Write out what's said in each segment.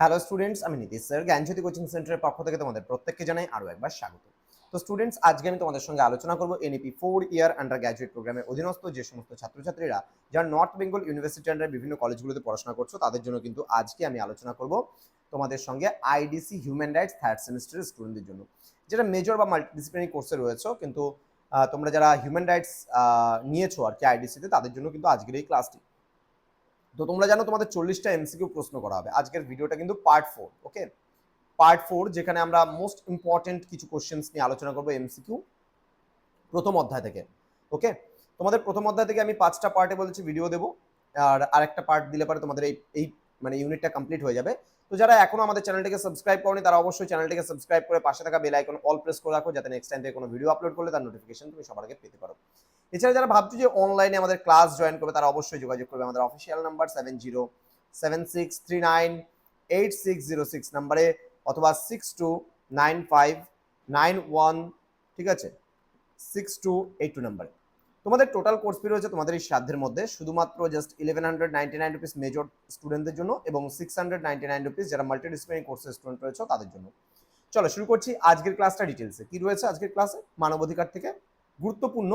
Hello students আমি Nitish sir. জ্ঞানজ্যোতি coaching সেন্টারের পক্ষ থেকে তোমাদের প্রত্যেককে জানাই আরও একবার স্বাগত। তো স্টুডেন্টস আজকে আমি তোমাদের সঙ্গে আলোচনা করব NEP four year undergraduate প্রোগ্রামের অধীনস্থ যে সমস্ত ছাত্রছাত্রীরা যারা নর্থ বেঙ্গল ইউনিভার্সিটি আন্ডার বিভিন্ন কলেজগুলোতে পড়াশোনা করছ, তাদের জন্য কিন্তু আজকে আমি আলোচনা করব তোমাদের সঙ্গে আইডিসি হিউম্যান রাইটস থার্ড সেমিস্টারের স্টুডেন্টদের জন্য। যেটা মেজর বা মাল্টিডিসিপ্লিনারি কোর্সে রয়েছে, কিন্তু তোমরা যারা হিউম্যান রাইটস নিয়েছো আর কি আইডিসিতে তাদের জন্য কিন্তু আজকের এই ক্লাসটি তো তোমরা জানো তোমাদের চল্লিশটা এমসিকিউ প্রশ্ন করা হবে। আজকের ভিডিওটা কিন্তু part four okay part four যেখানে আমরা মোস্ট ইম্পর্টেন্ট কিছু কোশ্চেন্স নিয়ে আলোচনা করব এমসিকিউ প্রথম অধ্যায় থেকে ওকে তোমাদের প্রথম অধ্যায় থেকে আমি পাঁচটা পার্টে বলেছি ভিডিও দেবো। আর আরেকটা পার্ট দিলে পরে তোমাদের এই এই মানে ইউনিটটা কমপ্লিট হয়ে যাবে। তো যারা এখনও আমাদের চ্যানেলটিকে সাবস্ক্রাইব করনি, তারা অবশ্যই চ্যানেলটিকে সাবস্ক্রাইব করে পাশে থাকা বেল আইকন অল প্রেস করে রাখো, যাতে নেক্সট টাইম থেকে কোনো ভিডিও আপলোড করলে তার নোটিফিকেশন তুমি সবার আগে পেতে পারো। এছাড়া যারা ভাবছ যে অনলাইনে আমাদের ক্লাস জয়েন করবে, তারা অবশ্যই যোগাযোগ করবে আমাদের official number seven zero seven six three nine eight six zero six নাম্বারে অথবা six two nine five nine one ঠিক আছে? সিক্স টু এইট টু নাম্বারে তোমাদের টোটাল কোর্স ফি রয়েছে তোমাদের এই সাধ্যের মধ্যে, শুধুমাত্র just eleven hundred ninety nine rupees major স্টুডেন্টদের জন্য এবং six hundred ninety nine rupees যারা মাল্টি কোর্সের স্টুডেন্ট রয়েছে তাদের জন্য। চলো শুরু করছি আজকের ক্লাসটা ডিটেলসে কি রয়েছে আজকের ক্লাসে মানবাধিকার থেকে। গুরুত্বপূর্ণ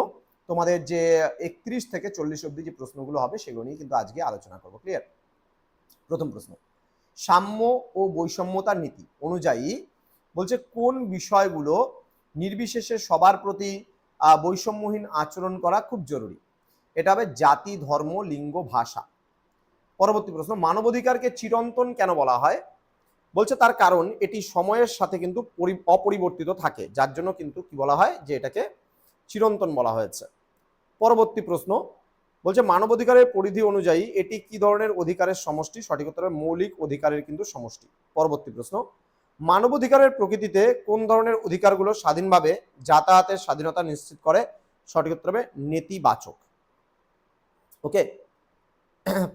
তোমাদের যে একত্রিশ থেকে চল্লিশ অব্দি যে প্রশ্নগুলো হবে, সেগুলো নিয়ে কিন্তু আজকে আলোচনা করব ক্লিয়ার প্রথম প্রশ্ন। সাম্য ও বৈষম্যতার নীতি অনুযায়ী বলছে কোন বিষয়গুলো নির্বিশেষে সবার প্রতি বৈষম্যহীন আচরণ করা খুব জরুরি? এটা হবে জাতি, ধর্ম, লিঙ্গ, ভাষা। পরবর্তী প্রশ্ন, মানবাধিকারকে চিরন্তন কেন বলা হয়? বলছে তার কারণ, এটি সময়ের সাথে কিন্তু পরি- অপরিবর্তিত থাকে, যার জন্য কিন্তু কি বলা হয়? যে এটাকে চিরন্তন বলা হয়েছে। পরবর্তী প্রশ্ন বলছে, মানবাধিকারের পরিধি অনুযায়ী এটি কি ধরনের অধিকারের সমষ্টি? সঠিক উত্তর মৌলিক অধিকারের কিন্তু সমষ্টি। পরবর্তী প্রশ্ন, মানবাধিকারের প্রকৃতিতে কোন ধরনের অধিকারগুলো স্বাধীনভাবে যাতায়াতের স্বাধীনতা নিশ্চিত করে? সঠিক উত্তর হবে নেতিবাচক। ওকে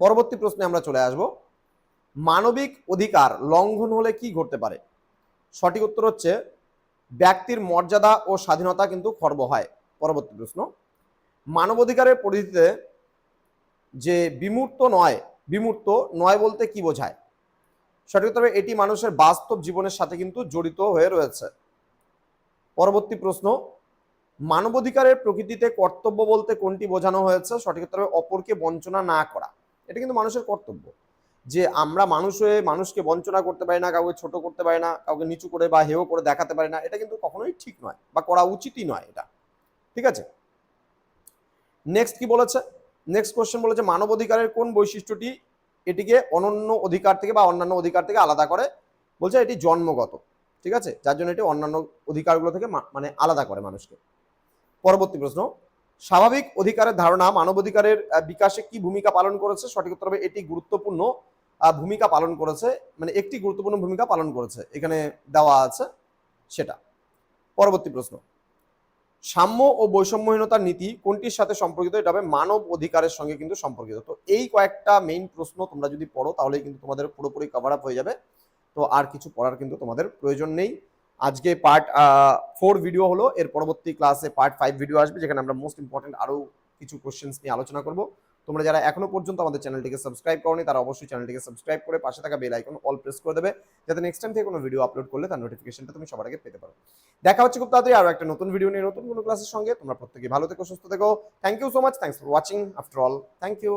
পরবর্তী প্রশ্নে আমরা চলে আসব। মানবিক অধিকার লঙ্ঘন হলে কি ঘটতে পারে? সঠিক উত্তর হচ্ছে, ব্যক্তির মর্যাদা ও স্বাধীনতা কিন্তু খর্ব হয়। পরবর্তী প্রশ্ন মানবাধিকারের পরিধিতে যে বিমূর্ত নয় বিমূর্ত নয় বলতে কি বোঝায়? সঠিকভাবে এটি মানুষের বাস্তব জীবনের সাথে কিন্তু জড়িত হয়ে রয়েছে। পরবর্তী প্রশ্ন, মানবাধিকারের প্রকৃতিতে কর্তব্য বলতে কোনটি বোঝানো হয়েছে? সঠিকভাবে অপরকে বঞ্চনা না করা। এটা কিন্তু মানুষের কর্তব্য। যে আমরা মানুষ হয়ে মানুষকে বঞ্চনা করতে পারি না, কাউকে ছোট করতে পারি না, কাউকে নিচু করে বা হেও করে দেখাতে পারি না, এটা কিন্তু কখনোই ঠিক নয় বা করা উচিতই নয় এটা। ঠিক আছে? নেক্সট কি বলেছে? নেক্সট কোশ্চেন বলেছে, মানবাধিকারের কোন বৈশিষ্ট্যটি এটিকে অনন্য অধিকার থেকে বা অন্যান্য অধিকার থেকে আলাদা করে? বলছে এটি জন্মগত, ঠিক আছে? যার জন্য এটি অন্যান্য অধিকারগুলো থেকে মানে আলাদা করে মানুষকে। পরবর্তী প্রশ্ন, স্বাভাবিক অধিকারের ধারণা মানবাধিকারের বিকাশে কি ভূমিকা পালন করেছে? সঠিক উত্তর হবে, এটি গুরুত্বপূর্ণ ভূমিকা পালন করেছে মানে একটি গুরুত্বপূর্ণ ভূমিকা পালন করেছে। এখানে দেওয়া আছে সেটা। পরবর্তী প্রশ্ন সাম্য ও বৈষম্যহীনতার নীতি কোনটির সাথে সম্পর্কিত? এটা হবে মানব অধিকারের সঙ্গে কিন্তু সম্পর্কিত। তো এই কয়েকটা মেইন প্রশ্ন তোমরা যদি পড়ো তাহলে কিন্তু তোমাদের পুরোপুরি কভার আপ হয়ে যাবে। তো আর কিছু পড়ার কিন্তু তোমাদের প্রয়োজন নেই। আজকে পার্ট ফোর ভিডিও হলো। এর পরবর্তী ক্লাসে পার্ট ফাইভ ভিডিও আসবে, যেখানে আমরা মোস্ট ইম্পর্টেন্ট আরও কিছু কোশ্চেন্স নিয়ে আলোচনা করব। তোমরা যারা এখনও পর্যন্ত আমাদের চ্যানেলটিকে সাবস্ক্রাইব করনি, তারা অবশ্যই চ্যানেলটিকে সাবস্ক্রাইব করে পাশে থাকা বেল আইকন অল প্রেস করে দেবে, যাতে নেক্সট টাইম থেকে কোনো ভিডিও আপলোড করলে তার নোটিফিকেশনটা তুমি সবার আগে পেতে পারো। দেখা হচ্ছে খুব তাড়াতাড়ি আরও একটা নতুন ভিডিও নিয়ে, নতুন কোনো ক্লাসের সঙ্গে। তোমরা প্রত্যেকে ভালো থেকো, সুস্থ থেকো। Thank you so much thanks for watching after all thank you